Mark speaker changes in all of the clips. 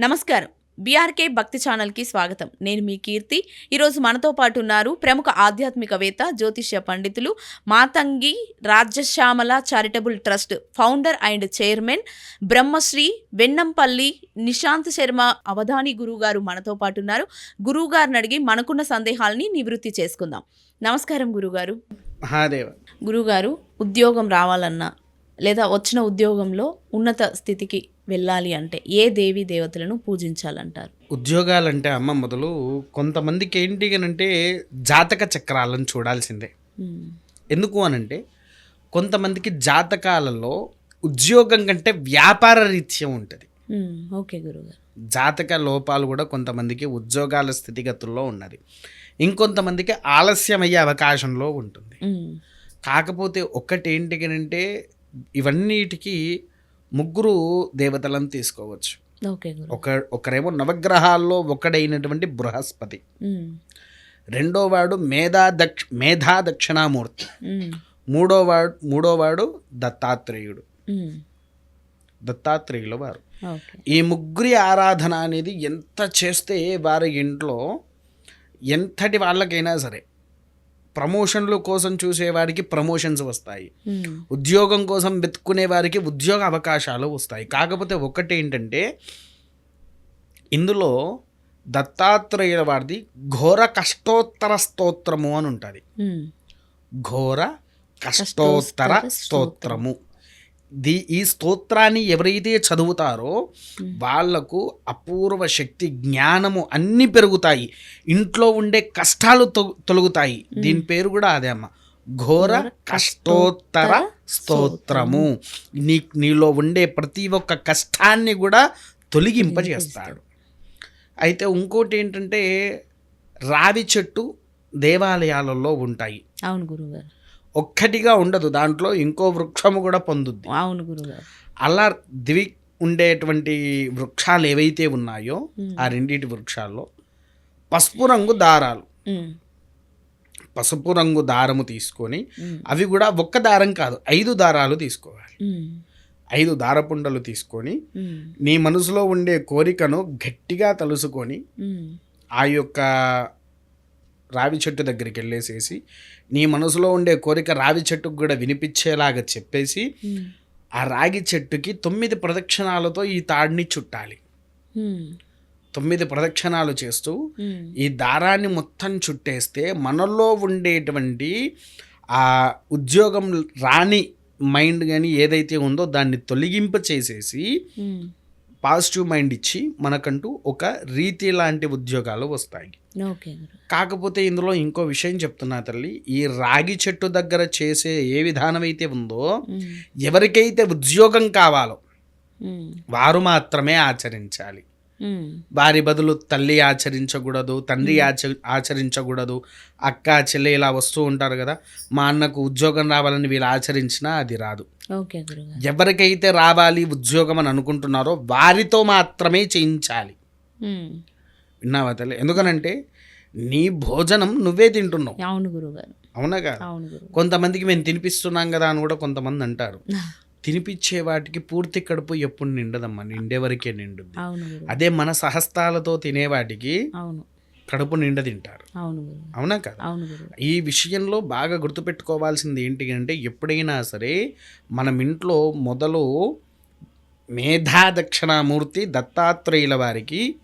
Speaker 1: నమస్కారం. బీఆర్కే భక్తి ఛానల్కి స్వాగతం. నేను మీ కీర్తి. ఈరోజు మనతో పాటు ఉన్నారు ప్రముఖ ఆధ్యాత్మికవేత్త జ్యోతిష్య పండితులు Matangi Rajyashyamala charitable trust founder and chairman Brahmashri Vennampalli Nishant Sharma Avadhani గురువుగారు మనతో పాటు ఉన్నారు. గురువుగారిని అడిగి మనకున్న సందేహాలని నివృత్తి చేసుకుందాం. నమస్కారం గురుగారు
Speaker 2: మహాదేవ.
Speaker 1: గురుగారు ఉద్యోగం రావాలన్నా లేదా వచ్చిన ఉద్యోగంలో ఉన్నత స్థితికి వెళ్ళాలి అంటే ఏ దేవి దేవతలను పూజించాలంటారు
Speaker 2: ఉద్యోగాలంటే అమ్మ మొదలు కొంతమందికి ఏంటి అంటే జాతక చక్రాలను చూడాల్సిందే
Speaker 1: మ్మ్.
Speaker 2: ఎందుకు అనంటే కొంతమందికి జాతకాలలో ఉద్యోగం కంటే వ్యాపార రీత్యం ఉంటుంది
Speaker 1: మ్మ్. ఓకే గురుగారు
Speaker 2: జాతక లోపాలు కూడా కొంతమందికి ఉద్యోగాల స్థితిగతుల్లో ఉన్నది ఇంకొంతమందికి ఆలస్యం అయ్యే అవకాశంలో ఉంటుంది
Speaker 1: మ్మ్.
Speaker 2: కాకపోతే ఒక్కటేంటి అంటే ఇవన్నిటికీ ముగ్గురు దేవతలను తీసుకోవచ్చు. ఒక ఒకరేమో నవగ్రహాల్లో ఒకడైనటువంటి బృహస్పతి.
Speaker 1: మ్మ్.
Speaker 2: రెండో వాడు మేధా దక్ష మేధా దక్షిణామూర్తి.
Speaker 1: మ్మ్.
Speaker 2: మూడో వాడు మూడో వాడు దత్తాత్రేయుడు. దత్తాత్రేయుల వారు. ఈ ముగ్గురి ఆరాధన అనేది ఎంత చేస్తే వారి ఇంట్లో ఎంతటి వాళ్ళకైనా సరే ప్రమోషన్ల కోసం చూసేవారికి ప్రమోషన్స్ వస్తాయి. ఉద్యోగం కోసం వెతుక్కునే వారికి ఉద్యోగ అవకాశాలు వస్తాయి కాకపోతే ఒకటి ఏంటంటే ఇందులో దత్తాత్రేయుల వారిది ఘోర కష్టోత్తర స్తోత్రము అని ఉంటుంది. ఘోర కష్టోత్తర స్తోత్రము ది ఈ స్తోత్రాన్ని ఎవరైతే చదువుతారో వాళ్ళకు అపూర్వ శక్తి జ్ఞానము అన్నీ పెరుగుతాయి. ఇంట్లో ఉండే కష్టాలు తొలగుతాయి. దీని పేరు కూడా అదే అమ్మ. ఘోర కష్టోత్తర స్తోత్రము. నీ నీలో ఉండే ప్రతి ఒక్క కష్టాన్ని కూడా తొలగింపజేస్తాడు. అయితే ఇంకోటి ఏంటంటే రావి చెట్టు దేవాలయాలలో ఉంటాయి.
Speaker 1: అవును గురుగారు
Speaker 2: ఒక్కటిగా ఉండదు దాంట్లో ఇంకో వృక్షము కూడా పొందుద్ది
Speaker 1: అవును గురుగారు
Speaker 2: అలా దివి ఉండేటువంటి వృక్షాలు ఏవైతే ఉన్నాయో ఆ రెండింటి వృక్షాల్లో పసుపు రంగు దారాలు. పసుపు రంగు దారము తీసుకొని. అవి కూడా ఒక్క దారం కాదు ఐదు దారాలు తీసుకోవాలి. ఐదు దారపుండలు తీసుకొని. నీ మనసులో ఉండే కోరికను గట్టిగా తలుసుకొని. ఆ యొక్క రావి చెట్టు దగ్గరికి వెళ్ళేసేసి నీ మనసులో ఉండే కోరిక రావి చెట్టుకు కూడా వినిపించేలాగా చెప్పేసి. ఆ రాగి చెట్టుకి తొమ్మిది ప్రదక్షిణాలతో ఈ తాడిని చుట్టాలి
Speaker 1: మ్మ్.
Speaker 2: తొమ్మిది ప్రదక్షిణాలు చేస్తూ. ఈ దారాన్ని మొత్తం చుట్టేస్తే మనలో ఉండేటువంటి ఆ ఉద్యోగం రాని మైండ్ కానీ ఏదైతే ఉందో దాన్ని తొలగింప చేసేసి. పాజిటివ్ మైండ్ ఇచ్చి మనకంటూ ఒక రీతి లాంటి ఉద్యోగాలు వస్తాయి కాకపోతే ఇందులో ఇంకో విషయం చెప్తున్నా తల్లి ఈ రాగి చెట్టు దగ్గర చేసే ఏ విధానం అయితే ఉందో. ఎవరికైతే ఉద్యోగం కావాలో. వారు మాత్రమే ఆచరించాలి. వారి బదులు తల్లి ఆచరించకూడదు తండ్రి ఆచ ఆచరించకూడదు అక్క చెల్లి ఇలా వస్తూ ఉంటారు కదా మా అన్నకు ఉద్యోగం రావాలని వీళ్ళు ఆచరించినా అది రాదు. ఎవరికైతే రావాలి ఉద్యోగం అని అనుకుంటున్నారో వారితో మాత్రమే చేయించాలి.
Speaker 1: మ్మ్.
Speaker 2: విన్నావా తల్లి? ఎందుకనంటే నీ భోజనం నువ్వే తింటున్నావు.
Speaker 1: అవును గురుగారు.
Speaker 2: అవునా కదా కొంతమందికి మేము తినిపిస్తున్నాం కదా అని కూడా కొంతమంది అంటారు. తినిపించే వాటికి పూర్తి కడుపు ఎప్పుడు నిండదమ్మా నిండే వరకే నిండుద్ది.
Speaker 1: గురు.
Speaker 2: అదే మన సహస్తాలతో తినేవాటికి
Speaker 1: అవును.
Speaker 2: కడుపు నిండ తింటారు.
Speaker 1: అవును
Speaker 2: కదా? ఈ విషయంలో బాగా గుర్తుపెట్టుకోవాల్సింది ఏంటి అంటే ఎప్పుడైనా సరే మనం ఇంట్లో మొదలు మేధా దక్షిణామూర్తి దత్తాత్రేయుల వారికి.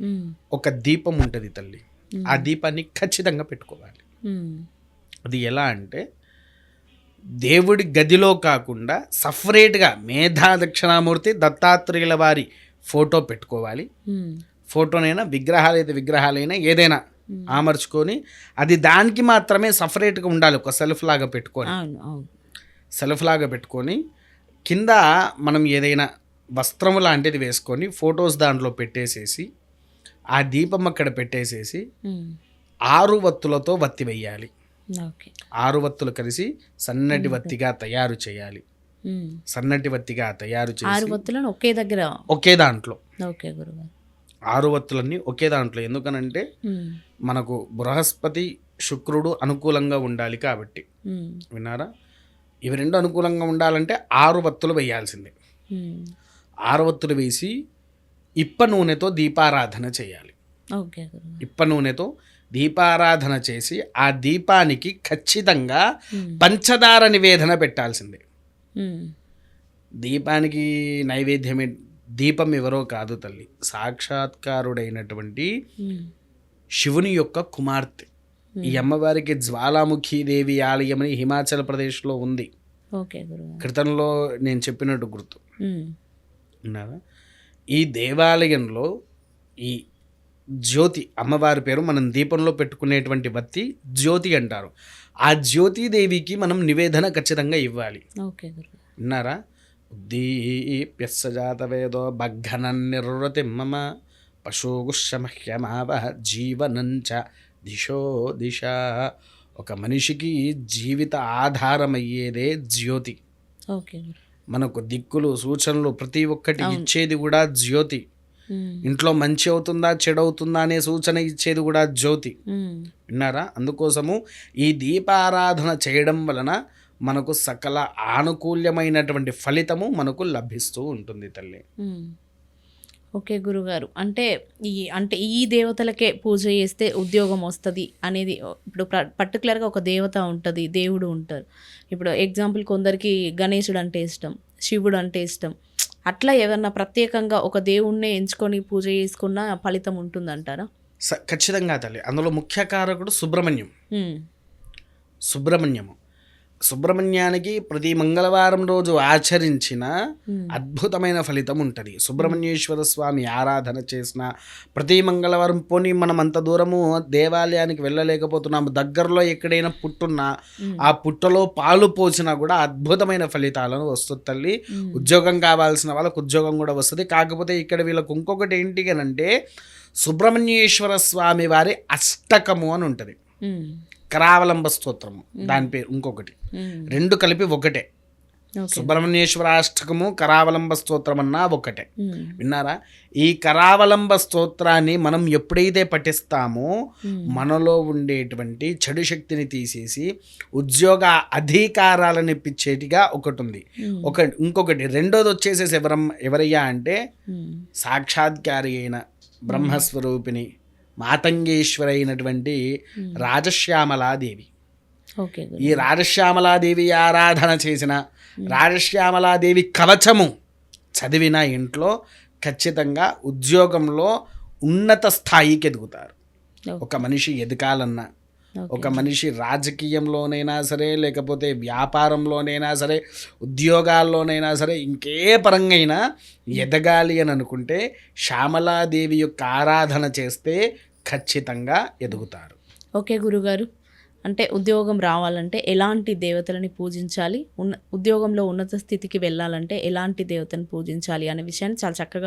Speaker 2: ఒక దీపం ఉంటుంది తల్లి. ఆ దీపాన్ని ఖచ్చితంగా పెట్టుకోవాలి. అది ఎలా అంటే దేవుడి గదిలో కాకుండా సపరేట్గా మేధా దక్షిణామూర్తి దత్తాత్రేయుల వారి ఫోటో పెట్టుకోవాలి. ఫోటోనైనా విగ్రహాలు అయితే విగ్రహాలైనా ఏదైనా ఆమర్చుకొని అది దానికి మాత్రమే సపరేట్గా ఉండాలి. ఒక సెల్ఫ్ లాగా పెట్టుకొని. సెల్ఫ్ లాగా పెట్టుకొని కింద మనం ఏదైనా వస్త్రము లాంటిది వేసుకొని ఫొటోస్ దాంట్లో పెట్టేసేసి ఆ దీపం అక్కడ పెట్టేసేసి. ఆరు వత్తులతో వత్తి వేయాలి
Speaker 1: ఓకే
Speaker 2: ఆరు వత్తులు కలిసి సన్నటి వత్తిగా తయారు చేయాలి. సన్నటి వత్తిగా తయారు చేసి
Speaker 1: వత్తులను ఒకే దగ్గర?
Speaker 2: ఒకే దాంట్లో.
Speaker 1: ఓకే
Speaker 2: ఆరు వత్తులన్నీ ఒకే దాంట్లో. ఎందుకనంటే. మనకు బృహస్పతి శుక్రుడు అనుకూలంగా ఉండాలి కాబట్టి. విన్నారా? ఇవి రెండు అనుకూలంగా ఉండాలంటే ఆరు వత్తులు వేయాల్సిందే. ఆరు వత్తులు వేసి ఇప్ప నూనెతో దీపారాధన చేయాలి. ఇప్ప నూనెతో దీపారాధన చేసి ఆ దీపానికి ఖచ్చితంగా. పంచదార నివేదన పెట్టాల్సిందే. దీపానికి నైవేద్యమే దీపం ఎవరో కాదు తల్లి సాక్షాత్కారుడైనటువంటి. శివుని యొక్క కుమార్తె. ఈ అమ్మవారికి జ్వాలాముఖి దేవి ఆలయం అని హిమాచల్ ప్రదేశ్లో ఉంది. క్రితంలో నేను చెప్పినట్టు గుర్తు. ఈ దేవాలయంలో ఈ జ్యోతి అమ్మవారి పేరు మనం దీపంలో పెట్టుకునేటువంటి బత్తి జ్యోతి అంటారు. ఆ జ్యోతిదేవికి మనం నివేదన ఖచ్చితంగా ఇవ్వాలి. విన్నారా? ఉద్దీప్యస్స జాతవేదో బగ్గనం నిర్వృతి మమ పశుగుషమహ్యమావ జీవనంచ దిశో దిశ. ఒక మనిషికి జీవిత ఆధారమయ్యేదే జ్యోతి. మనకు దిక్కులు సూచనలు ప్రతి ఒక్కటి ఇచ్చేది కూడా జ్యోతి. ఇంట్లో మంచి అవుతుందా చెడు అవుతుందా అనే సూచన ఇచ్చేది కూడా జ్యోతి.
Speaker 1: మ్మ్.
Speaker 2: విన్నారా? అందుకోసము ఈ దీపారాధన చేయడం వలన మనకు సకల ఆనుకూల్యమైనటువంటి ఫలితము మనకు లభిస్తూ ఉంటుంది తల్లి.
Speaker 1: మ్మ్. ఓకే గురుగారు. అంటే ఈ అంటే ఈ దేవతలకే పూజ చేస్తే ఉద్యోగం వస్తుంది అనేది ఇప్పుడు ప్ర- పర్టికులర్గా ఒక దేవత ఉంటుంది దేవుడు ఉంటారు. ఇప్పుడు ఎగ్జాంపుల్ కొందరికి గణేశుడు అంటే ఇష్టం శివుడు అంటే ఇష్టం. అట్లా ఏమన్నా ప్రత్యేకంగా ఒక దేవుణ్ణే ఎంచుకొని పూజ చేసుకున్న ఫలితం ఉంటుందంటారా?
Speaker 2: ఖచ్చితంగా తల్లి. అందులో ముఖ్య కారకుడు సుబ్రహ్మణ్యం. సుబ్రహ్మణ్యము. సుబ్రహ్మణ్యానికి ప్రతి మంగళవారం రోజు ఆచరించిన
Speaker 1: మ్మ్.
Speaker 2: అద్భుతమైన ఫలితం ఉంటుంది సుబ్రహ్మణ్యేశ్వర స్వామి ఆరాధన చేసిన ప్రతి మంగళవారం పోనీ మనం అంత దూరము దేవాలయానికి వెళ్ళలేకపోతున్నాము దగ్గరలో ఎక్కడైనా పుట్టున్నా
Speaker 1: మ్మ్.
Speaker 2: ఆ పుట్టలో పాలు పోసినా కూడా అద్భుతమైన ఫలితాలను వస్తుంది తల్లి. ఉద్యోగం కావాల్సిన వాళ్ళకు ఉద్యోగం కూడా వస్తుంది కాకపోతే ఇక్కడ వీళ్ళకు ఇంకొకటి ఏంటి అని అంటే సుబ్రహ్మణ్యేశ్వర స్వామి వారి అష్టకము అని ఉంటుంది కరావలంబ స్తోత్రము దాని పేరు ఇంకొకటి. రెండు కలిపి ఒకటే
Speaker 1: ఓకే
Speaker 2: సుబ్రహ్మణ్యేశ్వర అష్టకము కరావలంబ స్తోత్రం అన్నా ఒకటే. విన్నారా ఈ కరావలంబ స్తోత్రాన్ని మనం ఎప్పుడైతే పఠిస్తామో. మనలో ఉండేటువంటి చెడు శక్తిని తీసేసి ఉద్యోగ అధికారాలను ఇప్పించేటిగా ఒకటి ఉంది. ఒక ఇంకొకటి రెండోది వచ్చేసేసి ఎవరం ఎవరయ్యా అంటే. సాక్షాత్కారి అయిన బ్రహ్మస్వరూపిణి మాతంగేశ్వరి అయినటువంటి రాజశ్యామలాదేవి. ఈ రాజశ్యామలాదేవి ఆరాధన చేసిన రాజశ్యామలాదేవి కవచము చదివిన ఇంట్లో ఖచ్చితంగా ఉద్యోగంలో ఉన్నత స్థాయికి ఎదుగుతారు. ఒక మనిషి ఎదగాలన్నా ఒక మనిషి రాజకీయంలోనైనా సరే లేకపోతే వ్యాపారంలోనైనా సరే ఉద్యోగాల్లోనైనా సరే ఇంకే పరంగా అయినా ఎదగాలి అని అనుకుంటే శ్యామలాదేవి యొక్క ఆరాధన చేస్తే ఖచ్చితంగా ఎదుగుతారు.
Speaker 1: ఓకే గురుగారు. అంటే ఉద్యోగం రావాలంటే ఎలాంటి దేవతలని పూజించాలి? ఉన్న ఉద్యోగంలో ఉన్నత స్థితికి వెళ్ళాలంటే ఎలాంటి దేవతను పూజించాలి అనే విషయాన్ని చాలా చక్కగా